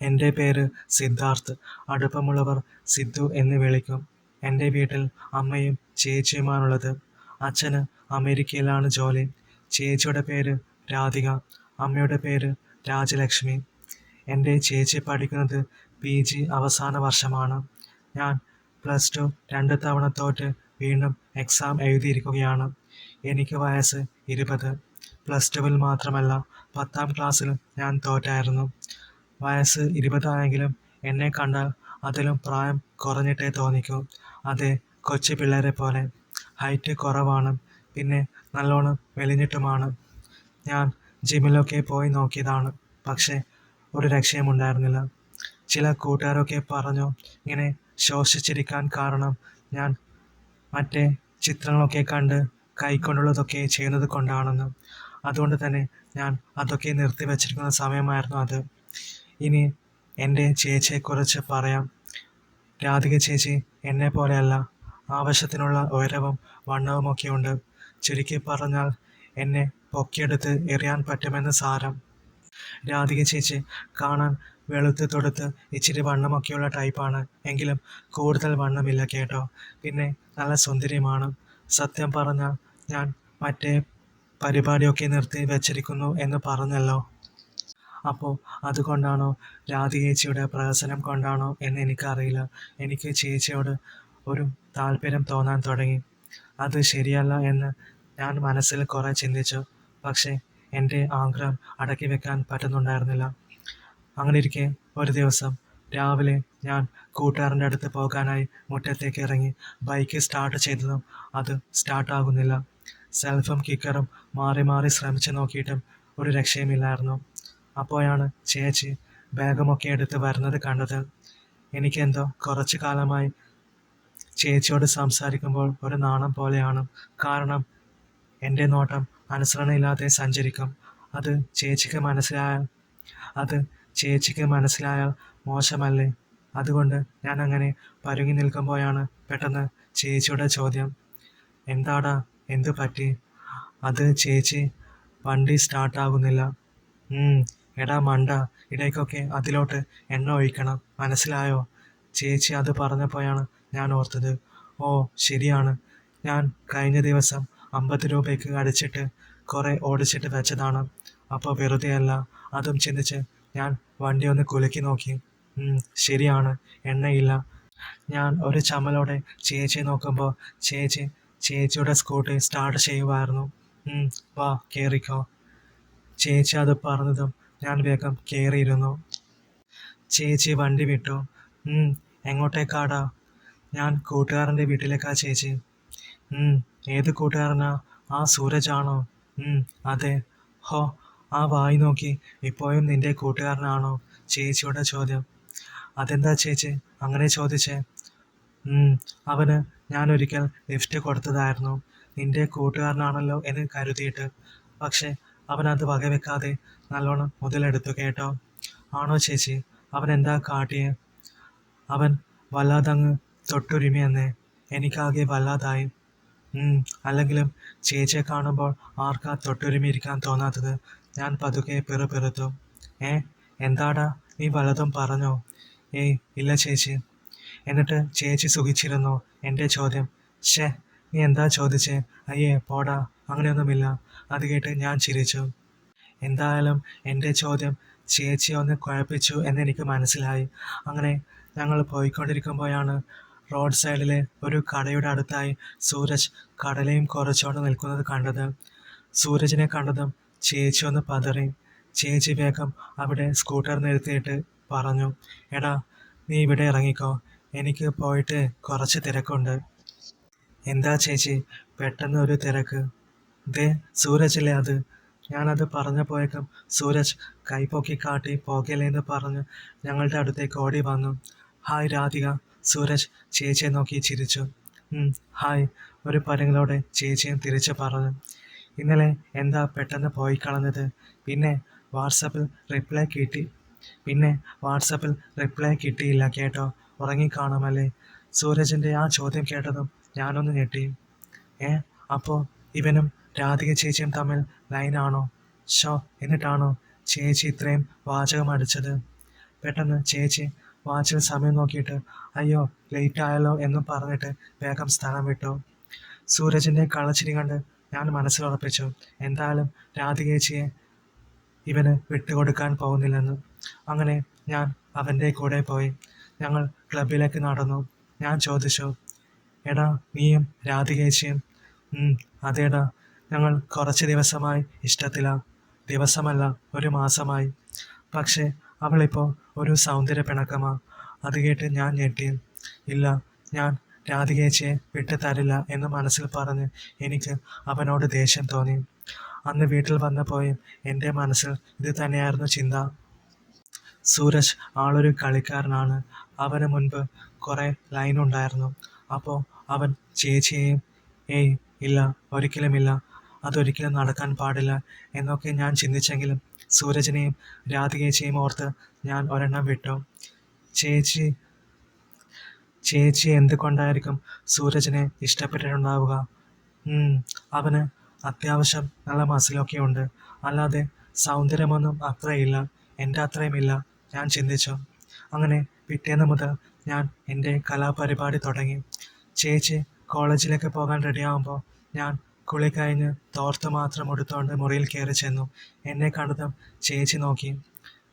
എന്റെ പേര് സിദ്ധാർത്ഥ്. അടുപ്പമുള്ളവർ സിദ്ധു എന്ന് വിളിക്കും. എന്റെ വീട്ടിൽ അമ്മയും ചേച്ചിയുമാണുള്ളത്. അച്ഛന് അമേരിക്കയിലാണ് ജോലി. ചേച്ചിയുടെ പേര് രാധിക. അമ്മയുടെ പേര് രാജലക്ഷ്മി. എന്റെ ചേച്ചി പഠിക്കുന്നത് പി ജി അവസാന വർഷമാണ്. ഞാൻ പ്ലസ് ടു രണ്ട് തവണ തോറ്റ് വീണ്ടും എക്സാം എഴുതിയിരിക്കുകയാണ്. എനിക്ക് വയസ്സ് ഇരുപത്. പ്ലസ് ടുവിൽ മാത്രമല്ല പത്താം ക്ലാസ്സിൽ ഞാൻ തോറ്റായിരുന്നു. വയസ്സ് ഇരുപതായെങ്കിലും എന്നെ കണ്ടാൽ അതിലും പ്രായം കുറഞ്ഞിട്ടേ തോന്നിക്കൂ. അതെ കൊച്ചു പിള്ളേരെ പോലെ. ഹൈറ്റ് കുറവാണ് പിന്നെ നല്ലോണം മെലിഞ്ഞിട്ടുമാണ്. ഞാൻ ജിമ്മിലൊക്കെ പോയി നോക്കിയതാണ് പക്ഷേ ഒരു രക്ഷയുമുണ്ടായിരുന്നില്ല ചില കൂട്ടുകാരൊക്കെ പറഞ്ഞു ഇങ്ങനെ ശോഷിച്ചിരിക്കാൻ കാരണം ഞാൻ മറ്റേ ചിത്രങ്ങളൊക്കെ കണ്ട് കൈക്കൊണ്ടുള്ളതൊക്കെ ചെയ്യുന്നത് കൊണ്ടാണെന്ന്. അതുകൊണ്ട് തന്നെ ഞാൻ അതൊക്കെ നിർത്തി വച്ചിരിക്കുന്ന സമയമായിരുന്നു അത്. ഇനി എന്റെ ചേച്ചിയെക്കുറിച്ച് പറയാം. രാധിക ചേച്ചി എന്നെ പോലെയല്ല ആവശ്യത്തിനുള്ള ഉയരവും വണ്ണവുമൊക്കെയുണ്ട് ചുരുക്കി പറഞ്ഞാൽ എന്നെ പൊക്കിയെടുത്ത് എറിയാൻ പറ്റുമെന്ന് സാരം. രാധിക ചേച്ചി കാണാൻ വെളുത്ത് തൊടുത്ത് ഇച്ചിരി വണ്ണമൊക്കെയുള്ള ടൈപ്പാണ്. എങ്കിലും കൂടുതൽ വണ്ണമില്ല കേട്ടോ. പിന്നെ നല്ല സുന്ദരിയുമാണ്. സത്യം പറഞ്ഞാൽ ഞാൻ മറ്റേ പരിപാടിയൊക്കെ നിർത്തി വെച്ചിരിക്കുന്നു എന്ന് പറഞ്ഞല്ലോ. അപ്പോൾ അതുകൊണ്ടാണോ രാധി ചേച്ചിയുടെ പ്രഹസനം കൊണ്ടാണോ എന്ന് എനിക്കറിയില്ല. എനിക്ക് ചേച്ചിയോട് ഒരു താല്പര്യം തോന്നാൻ തുടങ്ങി. അത് ശരിയല്ല എന്ന് ഞാൻ മനസ്സിൽ കുറേ ചിന്തിച്ചു. പക്ഷേ എന്റെ ആഗ്രഹം അടക്കി വെക്കാൻ പറ്റുന്നുണ്ടായിരുന്നില്ല. അങ്ങനെ ഇരിക്കെ ഒരു ദിവസം രാവിലെ ഞാൻ കൂട്ടുകാരന്റെ അടുത്ത് പോകാനായി മുറ്റത്തേക്ക് ഇറങ്ങി ബൈക്ക് സ്റ്റാർട്ട് ചെയ്തതും അത് സ്റ്റാർട്ടാകുന്നില്ല സെൽഫും കിക്കറും മാറി മാറി ശ്രമിച്ചു നോക്കിയിട്ടും ഒരു രക്ഷയുമില്ലായിരുന്നു. അപ്പോഴാണ് ചേച്ചി ബാഗുമൊക്കെ എടുത്ത് വരുന്നത് കണ്ടത്. എനിക്കെന്തോ കുറച്ചു കാലമായി ചേച്ചിയോട് സംസാരിക്കുമ്പോൾ ഒരു നാണം പോലെയാണ്. കാരണം എന്റെ നോട്ടം അനുസരണയില്ലാതെ സഞ്ചരിക്കും. അത് ചേച്ചിക്ക് മനസ്സിലായാൽ അത് ചേച്ചിക്ക് മനസ്സിലായാൽ മോശമല്ലേ? അതുകൊണ്ട് ഞാൻ അങ്ങനെ പരുങ്ങി നിൽക്കുമ്പോഴാണ് പെട്ടെന്ന് ചേച്ചിയുടെ ചോദ്യം. എന്താടാ എന്തു പറ്റി അത് ചേച്ചി വണ്ടി സ്റ്റാർട്ടാകുന്നില്ല എടാ മണ്ട ഇടയ്ക്കൊക്കെ അതിലോട്ട് എണ്ണ ഒഴിക്കണം. മനസ്സിലായോ? ചേച്ചി അത് പറഞ്ഞപ്പോഴാണ് ഞാൻ ഓർത്തത്. ഓ ശരിയാണ്. ഞാൻ കഴിഞ്ഞ ദിവസം അമ്പത് രൂപയ്ക്ക് അടിച്ചിട്ട് കുറേ ഓടിച്ചിട്ട് വെച്ചതാണ്. അപ്പോൾ വെറുതെയല്ല അതും ചിന്തിച്ച് ഞാൻ വണ്ടി ഒന്ന് കുലുക്കി നോക്കി. ശരിയാണ്. എണ്ണയില്ല. ഞാൻ ഒരു ചമ്മലോടെ ചേച്ചി നോക്കുമ്പോൾ ചേച്ചി ചേച്ചിയുടെ സ്കൂട്ടി സ്റ്റാർട്ട് ചെയ്യുമായിരുന്നു വാ കയറിക്കോ ചേച്ചി അത് പറഞ്ഞതും ഞാൻ വേഗം കയറിയിരുന്നു ചേച്ചി വണ്ടി വിട്ടു. എങ്ങോട്ടേക്കാടാ? ഞാൻ കൂട്ടുകാരന്റെ വീട്ടിലേക്കാ ചേച്ചി. ഏത് കൂട്ടുകാരനാ? ആ സൂരജാണോ അതെ. ഹോ ആ വായി നോക്കി. ഇപ്പോഴും നിന്റെ കൂട്ടുകാരനാണോ? ചേച്ചിയുടെ ചോദ്യം. അതെന്താ ചേച്ചി? അങ്ങനെ ചോദിച്ചേ. അവന് ഞാൻ ഒരിക്കൽ ലിഫ്റ്റ് കൊടുത്തതായിരുന്നു. നിന്റെ കൂട്ടുകാരനാണല്ലോ എന്ന് കരുതിയിട്ട്. പക്ഷെ അവൻ അത് വകവെക്കാതെ നല്ലോണം മുതലെടുത്തു കേട്ടോ. ആണോ ചേച്ചി? അവൻ എന്താ കാട്ടിയേ? അവൻ വല്ലാതങ്ങ് തൊട്ടുരുമിയെന്നേ എനിക്കാകെ വല്ലാതായി. അല്ലെങ്കിലും ചേച്ചിയെ കാണുമ്പോൾ ആർക്കാ തൊട്ടുരുമിയിരിക്കാൻ തോന്നാത്തത്? ഞാൻ പതുക്കെ പിറുപിറുത്തു ഏ എന്താടാ നീ വല്ലതും പറഞ്ഞോ? ഏയ് ഇല്ല ചേച്ചി. എന്നിട്ട് ചേച്ചി സുഖിച്ചിരുന്നോ? എന്റെ ചോദ്യം. ഷേ നീ എന്താ ചോദിച്ചേ? അയ്യേ പോടാ. അങ്ങനെയൊന്നുമില്ല. അത് കേട്ട് ഞാൻ ചിരിച്ചു. എന്തായാലും എന്റെ ചോദ്യം ചേച്ചി ഒന്ന് കുഴപ്പിച്ചു എന്നെനിക്ക് മനസ്സിലായി. അങ്ങനെ ഞങ്ങൾ പോയിക്കൊണ്ടിരിക്കുമ്പോഴാണ് റോഡ് സൈഡിലെ ഒരു കടയുടെ അടുത്തായി സൂരജ് കടലയും കുറച്ചുകൊണ്ട് നിൽക്കുന്നത് കണ്ടത്. സൂരജിനെ കണ്ടതും ചേച്ചി ഒന്ന് പതറി. ചേച്ചി വേഗം അവിടെ സ്കൂട്ടർ നിർത്തിയിട്ട് പറഞ്ഞു എടാ നീ ഇവിടെ ഇറങ്ങിക്കോ. എനിക്ക് പോയിട്ട് കുറച്ച് തിരക്കുണ്ട്. എന്താ ചേച്ചി? പെട്ടെന്ന് ഒരു തിരക്ക്. ദേ സൂരജില്ലേ അത്. ഞാനത് പറഞ്ഞപ്പോഴേക്കും സൂരജ് കൈപ്പൊക്കി കാട്ടി പോകലേന്ന് പറഞ്ഞ് ഞങ്ങളുടെ അടുത്തേക്ക് ഓടി വന്നു. ഹായ് രാധിക. സൂരജ് ചേച്ചിയെ നോക്കി ചിരിച്ചു. "ഉം, ഹായ്. ഒരു പരങ്ങളോടെ ചേച്ചിയും തിരിച്ചു പറഞ്ഞു. ഇന്നലെ എന്താ പെട്ടെന്ന് പോയി കളഞ്ഞത്? പിന്നെ വാട്സപ്പിൽ റിപ്ലൈ കിട്ടി. പിന്നെ വാട്സപ്പിൽ റിപ്ലൈ കിട്ടിയില്ല കേട്ടോ. ഉറങ്ങിക്കാണുമല്ലേ? സൂരജിന്റെ ആ ചോദ്യം കേട്ടതും ഞാനൊന്ന് ഞെട്ടി. ഏ അപ്പോൾ ഇവനും രാധിക ചേച്ചിയും തമ്മിൽ ലൈനാണോ ഷോ എന്നിട്ടാണോ ചേച്ചി ഇത്രയും വാചകം അടിച്ചത്? പെട്ടെന്ന് ചേച്ചി വാച്ചിൽ സമയം നോക്കിയിട്ട് അയ്യോ ലേറ്റ് ആയല്ലോ എന്നും പറഞ്ഞിട്ട് വേഗം സ്ഥലം വിട്ടു. സൂരജിന്റെ കളച്ചിരി കണ്ട് ഞാൻ മനസ്സിലുറപ്പിച്ചു എന്തായാലും രാധികേച്ചിയെ ഇവന് വിട്ടുകൊടുക്കാൻ പോകുന്നില്ലെന്ന്. അങ്ങനെ ഞാൻ അവന്റെ കൂടെ പോയി. ഞങ്ങൾ ക്ലബിലേക്ക് നടന്നു. ഞാൻ ചോദിച്ചു എടാ നീയും രാധികേച്ചിയും "ഉം, അതേടാ ഞങ്ങൾ കുറച്ച് ദിവസമായി ഇഷ്ടത്തില. ദിവസമല്ല ഒരു മാസമായി. പക്ഷേ അവളിപ്പോൾ ഒരു സൗന്ദര്യ പിണക്കമാ. അത് കേട്ട് ഞാൻ ഞെട്ടി. ഇല്ല ഞാൻ രാധികേച്ചിയെ വിട്ടു തരില്ല എന്ന് മനസ്സിൽ പറഞ്ഞ് എനിക്ക് അവനോട് ദേഷ്യം തോന്നി. അന്ന് വീട്ടിൽ വന്നപ്പോഴും എന്റെ മനസ്സിൽ ഇത് തന്നെയായിരുന്നു ചിന്ത. സൂരജ് ആളൊരു കളിക്കാരനാണ്. അവന് മുൻപ് കുറേ ലൈൻ ഉണ്ടായിരുന്നു അപ്പോൾ അവൻ ചേച്ചിയെയും ഏയ് ഇല്ല ഒരിക്കലുമില്ല. അതൊരിക്കലും നടക്കാൻ പാടില്ല എന്നൊക്കെ ഞാൻ ചിന്തിച്ചെങ്കിലും സൂരജിനെയും രാധികേച്ചിയെയും ഓർത്ത് ഞാൻ ഒരെണ്ണം വിട്ടു. ചേച്ചി ചേച്ചി എന്തുകൊണ്ടായിരിക്കും സൂരജിനെ ഇഷ്ടപ്പെട്ടിട്ടുണ്ടാവുക? അവന് അത്യാവശ്യം നല്ല മസിലൊക്കെ ഉണ്ട്. അല്ലാതെ സൗന്ദര്യമൊന്നും അത്രയില്ല എന്റെ അത്രയുമില്ല ഞാൻ ചിന്തിച്ചു. അങ്ങനെ പിറ്റേന്ന് മുതൽ ഞാൻ എന്റെ കലാപരിപാടി തുടങ്ങി. ചേച്ചി കോളേജിലേക്ക് പോകാൻ റെഡിയാകുമ്പോൾ ഞാൻ കുളി കഴിഞ്ഞ് തോർത്ത് മാത്രം എടുത്തുകൊണ്ട് മുറിയിൽ കയറി ചെന്നു. എന്നെ കണ്ടതും ചേച്ചി നോക്കി.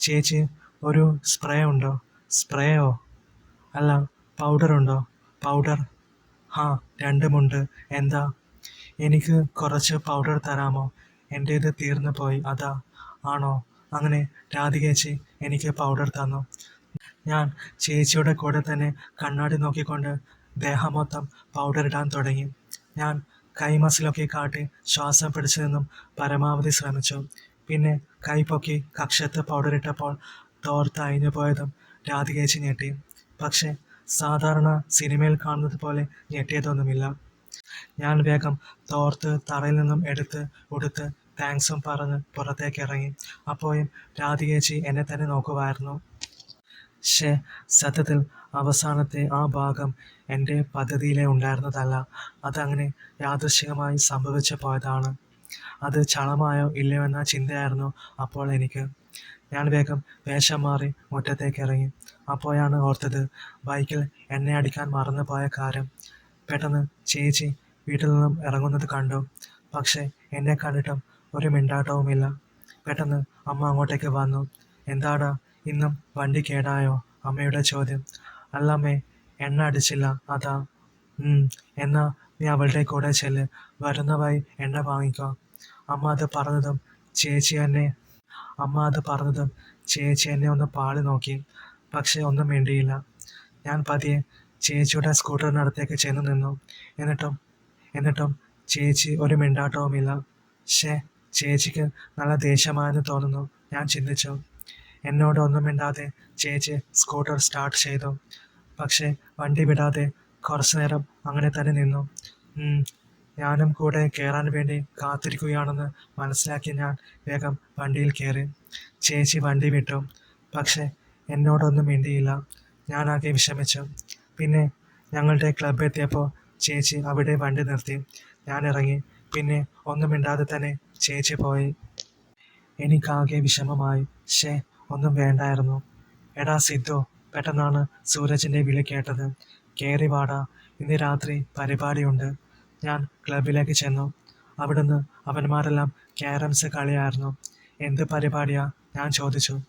ചേച്ചി ഒരു സ്പ്രേ ഉണ്ടോ? സ്പ്രേയോ? അല്ല പൗഡർ ഉണ്ടോ? പൗഡർ. ഹാ രണ്ടുമുണ്ട്. എന്താ? എനിക്ക് കുറച്ച് പൗഡർ തരാമോ? എന്റേത് തീർന്നു പോയി. അതാ. ആണോ? അങ്ങനെ രാധികേച്ചി എനിക്ക് പൗഡർ തന്നു. ഞാൻ ചേച്ചിയുടെ കൂടെ തന്നെ കണ്ണാടി നോക്കിക്കൊണ്ട് ദേഹം മൊത്തം പൗഡർ ഇടാൻ തുടങ്ങി. ഞാൻ കൈമസിലൊക്കെ കാട്ടി ശ്വാസം പിടിച്ചു നിന്നും പരമാവധി ശ്രമിച്ചു. പിന്നെ കൈ പൊക്കി കക്ഷത്ത് പൗഡറിട്ടപ്പോൾ തോർത്ത് അയിഞ്ഞു പോയതും രാധികേച്ചി ഞെട്ടി. പക്ഷേ സാധാരണ സിനിമയിൽ കാണുന്നത് പോലെ ഞെട്ടിയതൊന്നുമില്ല. ഞാൻ വേഗം തോർത്ത് തറയിൽ നിന്നും എടുത്ത് ഉടുത്ത് താങ്ക്സും പറഞ്ഞ് പുറത്തേക്ക് ഇറങ്ങി. അപ്പോഴും രാധികേച്ചി എന്നെ തന്നെ നോക്കുമായിരുന്നു പക്ഷേ സത്യത്തിൽ അവസാനത്തെ ആ ഭാഗം എന്റെ പദ്ധതിയിലെ ഉണ്ടായിരുന്നതല്ല. അതങ്ങനെ യാദൃശികമായി സംഭവിച്ചു പോയതാണ്. അത് ചളമായോ ഇല്ലയോ എന്ന ചിന്തയായിരുന്നു അപ്പോൾ എനിക്ക്. ഞാൻ വേഗം വേഷം മാറി മുറ്റത്തേക്ക് ഇറങ്ങി. അപ്പോഴാണ് ഓർത്തത് ബൈക്കിൽ എണ്ണ അടിക്കാൻ മറന്നു പോയ കാര്യം. പെട്ടെന്ന് ചേച്ചി വീട്ടിൽ നിന്നും ഇറങ്ങുന്നത് കണ്ടു. പക്ഷേ എന്നെ കണ്ടിട്ടും ഒരു മിണ്ടാട്ടവുമില്ല. പെട്ടെന്ന് അമ്മ അങ്ങോട്ടേക്ക് വന്നു. എന്താടാ ഇന്നും വണ്ടി കേടായോ? അമ്മയുടെ ചോദ്യം. അല്ലമ്മേ എണ്ണ അടിച്ചില്ല. അതാ. എന്നാ നീ അവളുടെ കൂടെ ചെല്ല്. വരുന്ന എണ്ണ വാങ്ങിക്കോ. അമ്മ അത് പറഞ്ഞതും ചേച്ചി എന്നെ അമ്മ അത് പറഞ്ഞതും ചേച്ചി എന്നെ ഒന്ന് പാളി നോക്കി. പക്ഷെ ഒന്നും വേണ്ടിയില്ല ഞാൻ പതിയെ ചേച്ചിയുടെ സ്കൂട്ടറിനടുത്തേക്ക് ചെന്ന് നിന്നു. എന്നിട്ടും എന്നിട്ടും ചേച്ചി ഒരു മിണ്ടാട്ടവുമില്ല. ഷേ ചേച്ചിക്ക് നല്ല ദേഷ്യമായെന്ന് തോന്നുന്നു. ഞാൻ ചിന്തിച്ചു. എന്നോട് ഒന്നും മിണ്ടാതെ ചേച്ചി സ്കൂട്ടർ സ്റ്റാർട്ട് ചെയ്തു. പക്ഷേ വണ്ടി വിടാതെ കുറച്ചു നേരം അങ്ങനെ തന്നെ നിന്നു. ഞാനും കൂടെ കയറാൻ വേണ്ടി കാത്തിരിക്കുകയാണെന്ന് മനസ്സിലാക്കി ഞാൻ വേഗം വണ്ടിയിൽ കയറി ചേച്ചി വണ്ടി വിട്ടു. പക്ഷേ എന്നോടൊന്നും മിണ്ടിയില്ല. ഞാനാകെ വിഷമിച്ചു. പിന്നെ ഞങ്ങളുടെ ക്ലബ് എത്തിയപ്പോൾ ചേച്ചി അവിടെ വണ്ടി നിർത്തി. ഞാൻ ഇറങ്ങി. പിന്നെ ഒന്നും മിണ്ടാതെ തന്നെ ചേച്ചി പോയി. എനിക്കാകെ വിഷമമായി. ഷേ ഒന്നും വേണ്ടായിരുന്നു. എടാ സിദ്ധു പെട്ടെന്നാണ് സൂരജിന്റെ വിളി കേട്ടത്. കയറി വാടാ ഇന്ന് രാത്രി പരിപാടിയുണ്ട്. ഞാൻ ക്ലബിലേക്ക് ചെന്നു. അവിടുന്ന് അവന്മാരെല്ലാം ക്യാരംസ് കളിയായിരുന്നു. എന്ത് പരിപാടിയാ? ഞാൻ ചോദിച്ചു.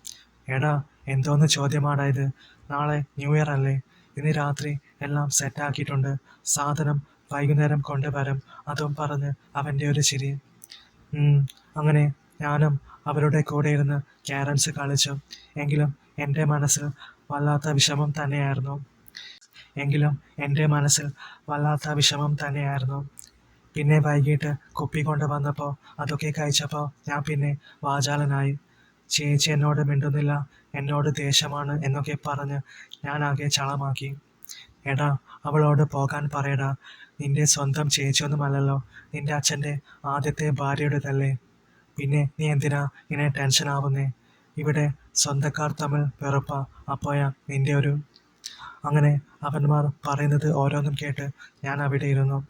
എടാ എന്തോന്ന് ചോദ്യമാടാ ഇത്? നാളെ ന്യൂ ഇയർ അല്ലേ? ഇന്ന് രാത്രി എല്ലാം സെറ്റാക്കിയിട്ടുണ്ട് സാധനം വൈകുന്നേരം കൊണ്ടുവരും അതും പറഞ്ഞ് അവന്റെ ഒരു ചിരി. അങ്ങനെ ഞാനും അവരുടെ കൂടെ ഇരുന്ന് ക്യാരംസ് കളിച്ചു. എങ്കിലും എന്റെ മനസ്സിൽ വല്ലാത്ത വിഷമം തന്നെയായിരുന്നു. എങ്കിലും എന്റെ മനസ്സിൽ വല്ലാത്ത വിഷമം തന്നെയായിരുന്നു. പിന്നെ വൈകിട്ട് കുപ്പി കൊണ്ട് വന്നപ്പോൾ അതൊക്കെ കഴിച്ചപ്പോൾ ഞാൻ പിന്നെ വാചാലനായി. ചേച്ചി എന്നോട് മിണ്ടുന്നില്ല എന്നോട് ദേഷ്യമാണ് എന്നൊക്കെ പറഞ്ഞ് ഞാൻ ആകെ ചളമാക്കി. എടാ അവളോട് പോകാൻ പറയടാ. നിന്റെ സ്വന്തം ചേച്ചിയൊന്നുമല്ലല്ലോ. നിന്റെ അച്ഛന്റെ ആദ്യത്തെ ഭാര്യയുടേതല്ലേ. പിന്നെ നീ എന്തിനാ ഇങ്ങനെ ടെൻഷൻ ആവുന്നേ? ഇവിടെ സ്വന്തക്കാർ തമ്മിൽ വെറുപ്പ. അപ്പോയ നിന്റെ ഒരു. അങ്ങനെ അവന്മാർ പറയുന്നത് ഓരോന്നും കേട്ട് ഞാൻ അവിടെ ഇരുന്നു.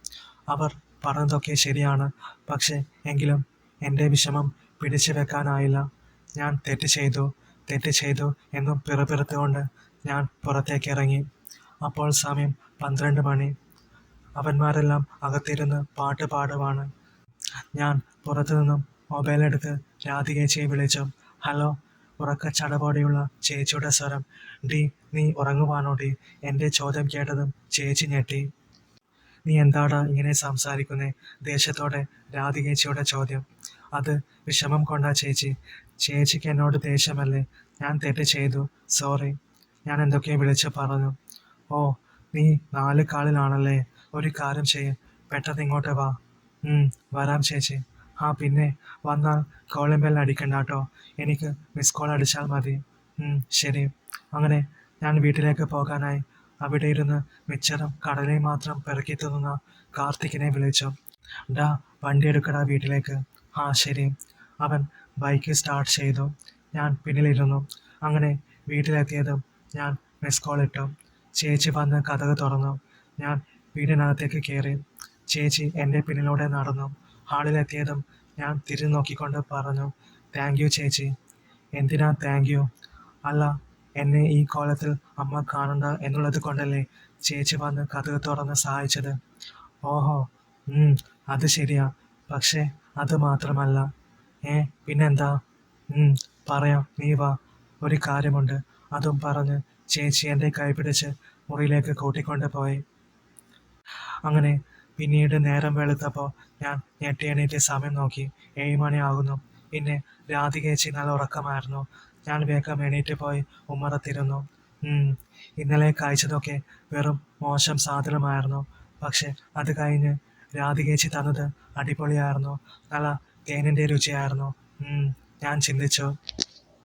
അവർ പറഞ്ഞതൊക്കെ ശരിയാണ്. പക്ഷേ എങ്കിലും എന്റെ വിഷമം പിടിച്ചു വെക്കാനായില്ല. ഞാൻ തെറ്റ് ചെയ്തു. തെറ്റ് ചെയ്തു എന്നും പിറുപിറുത്തുകൊണ്ട് ഞാൻ പുറത്തേക്ക് ഇറങ്ങി. അപ്പോൾ സമയം പന്ത്രണ്ട് മണി. അവന്മാരെല്ലാം അകത്തിരുന്ന് പാട്ട് പാടുവാണ്. ഞാൻ പുറത്തു നിന്നും മൊബൈൽ എടുത്ത് രാധികേച്ചിയെ വിളിച്ചു ഹലോ ഉറക്ക ചടപോടെയുള്ള ചേച്ചിയുടെ സ്വരം. ഡി നീ ഉറങ്ങുവാണോ ഡി? എന്റെ ചോദ്യം കേട്ടതും ചേച്ചി ഞെട്ടി. നീ എന്താടാ ഇങ്ങനെ സംസാരിക്കുന്നേ? ദേഷ്യത്തോടെ രാധികേച്ചിയുടെ ചോദ്യം. അത് വിഷമം കൊണ്ടാ ചേച്ചി. ചേച്ചിക്ക് എന്നോട് ദേഷ്യമല്ലേ? ഞാൻ തെറ്റ് ചെയ്തു. സോറി. ഞാൻ എന്തൊക്കെയോ വിളിച്ച് പറഞ്ഞു. ഓ നീ നാല് കാളിലാണല്ലേ ഒരു കാര്യം ചെയ്യും. പെട്ടെന്ന് ഇങ്ങോട്ട് വാ. വരാം ചേച്ചി. ആ പിന്നെ വന്നാൽ കോളിംഗ് ബെൽ അടിക്കണ്ട കേട്ടോ എനിക്ക് മിസ് കോൾ അടിച്ചാൽ മതി. ശരി. അങ്ങനെ ഞാൻ വീട്ടിലേക്ക് പോകാനായി അവിടെ ഇരുന്ന് മിച്ചറും കടലയും മാത്രം പെറുക്കി തിന്നുന്ന കാർത്തിക്കിനെ വിളിച്ചു. ഡാ വണ്ടി എടുക്കടാ വീട്ടിലേക്ക്. ആ ശരി. അവൻ ബൈക്ക് സ്റ്റാർട്ട് ചെയ്തു. ഞാൻ പിന്നിലിരുന്നു. അങ്ങനെ വീട്ടിലെത്തിയതും ഞാൻ മിസ് കോൾ ഇട്ടു. ചേച്ചി വന്ന് കഥക് തുറന്നു. ഞാൻ വീടിനകത്തേക്ക് കയറി ചേച്ചി എന്റെ പിന്നിലൂടെ നടന്നു. ഹാളിലെത്തിയതും ഞാൻ തിരി നോക്കിക്കൊണ്ട് പറഞ്ഞു താങ്ക് യു ചേച്ചി. എന്തിനാ താങ്ക് യു അല്ല എന്നെ ഈ കോലത്തിൽ അമ്മ കാണണ്ട എന്നുള്ളത് കൊണ്ടല്ലേ ചേച്ചി വന്ന് കഥ തുറന്ന് സഹായിച്ചത്? ഓഹോ അത് ശരിയാ. പക്ഷേ അത് മാത്രമല്ല. ഏ പിന്നെന്താ? പറയാം നീ വാ. ഒരു കാര്യമുണ്ട്. അതും പറഞ്ഞ് ചേച്ചി എന്റെ കൈ പിടിച്ച് മുറിയിലേക്ക് കൂട്ടിക്കൊണ്ട് പോയി. അങ്ങനെ പിന്നീട് നേരം വെളുത്തപ്പോൾ ഞാൻ ഞെട്ടി എണീറ്റ് സമയം നോക്കി. ഏഴ് മണിയാകുന്നു പിന്നെ രാധികേച്ചി നല്ല ഉറക്കമായിരുന്നു. ഞാൻ വേഗം എണീറ്റ് പോയി ഉമ്മറത്തിരുന്നു. ഇന്നലെ കഴിച്ചതൊക്കെ വെറും മോശം സാധനമായിരുന്നു. പക്ഷെ അത് കഴിഞ്ഞ് രാധികേച്ചി തന്നത് അടിപൊളിയായിരുന്നു. നല്ല തേനിന്റെ രുചിയായിരുന്നു. ഞാൻ ചിന്തിച്ചു.